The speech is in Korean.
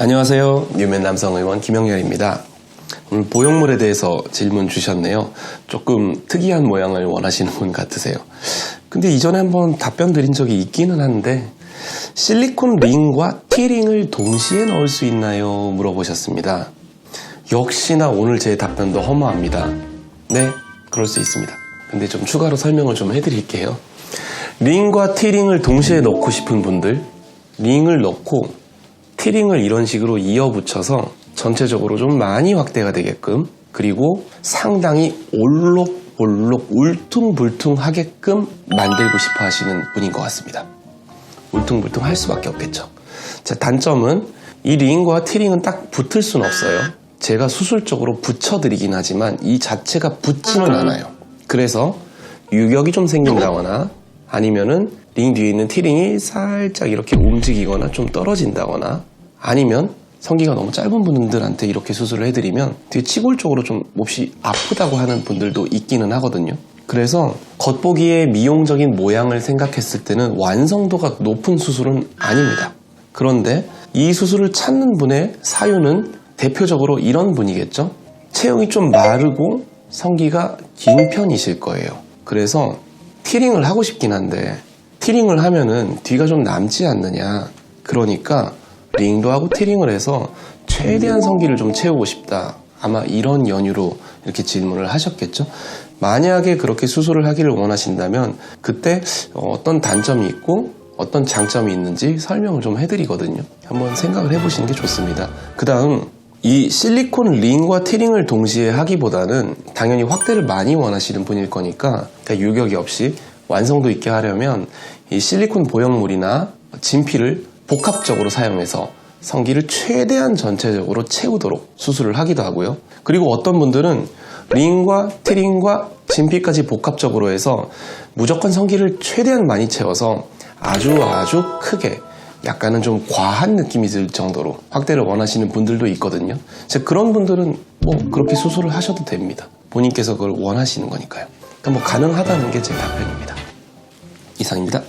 안녕하세요. 뉴맨 남성 의원 김영렬입니다. 오늘 보형물에 대해서 질문 주셨네요. 조금 특이한 모양을 원하시는 분 같으세요. 근데 이전에 한번 답변 드린 적이 있기는 한데 실리콘 링과 티링을 동시에 넣을 수 있나요? 물어보셨습니다. 역시나 오늘 제 답변도 허무합니다. 네, 그럴 수 있습니다. 근데 좀 추가로 설명을 좀 해드릴게요. 링과 티링을 동시에 넣고 싶은 분들, 링을 넣고 티링을 이런 식으로 이어 붙여서 전체적으로 좀 많이 확대가 되게끔 그리고 상당히 올록올록 울퉁불퉁하게끔 만들고 싶어 하시는 분인 것 같습니다. 울퉁불퉁 할 수밖에 없겠죠. 자, 단점은 이 링과 티링은 딱 붙을 수는 없어요. 제가 수술적으로 붙여드리긴 하지만 이 자체가 붙지는 않아요. 그래서 유격이 좀 생긴다거나 아니면은 링 뒤에 있는 티링이 살짝 이렇게 움직이거나 좀 떨어진다거나 아니면 성기가 너무 짧은 분들한테 이렇게 수술을 해드리면 되게 치골적으로 좀 몹시 아프다고 하는 분들도 있기는 하거든요. 그래서 겉보기에 미용적인 모양을 생각했을 때는 완성도가 높은 수술은 아닙니다. 그런데 이 수술을 찾는 분의 사유는 대표적으로 이런 분이겠죠? 체형이 좀 마르고 성기가 긴 편이실 거예요. 그래서 티링을 하고 싶긴 한데 티링을 하면은 뒤가 좀 남지 않느냐. 그러니까 링도 하고 티링을 해서 최대한 성기를 좀 채우고 싶다. 아마 이런 연유로 이렇게 질문을 하셨겠죠. 만약에 그렇게 수술을 하기를 원하신다면 그때 어떤 단점이 있고 어떤 장점이 있는지 설명을 좀 해드리거든요. 한번 생각을 해보시는 게 좋습니다. 그 다음 이 실리콘 링과 티링을 동시에 하기보다는 당연히 확대를 많이 원하시는 분일 거니까 유격이 없이 완성도 있게 하려면 이 실리콘 보형물이나 진피를 복합적으로 사용해서 성기를 최대한 전체적으로 채우도록 수술을 하기도 하고요. 그리고 어떤 분들은 링과 트링과 진피까지 복합적으로 해서 무조건 성기를 최대한 많이 채워서 아주 아주 크게 약간은 좀 과한 느낌이 들 정도로 확대를 원하시는 분들도 있거든요. 즉 그런 분들은 뭐 그렇게 수술을 하셔도 됩니다. 본인께서 그걸 원하시는 거니까요. 그러니까 뭐 가능하다는 게 제 답변입니다. 이상입니다.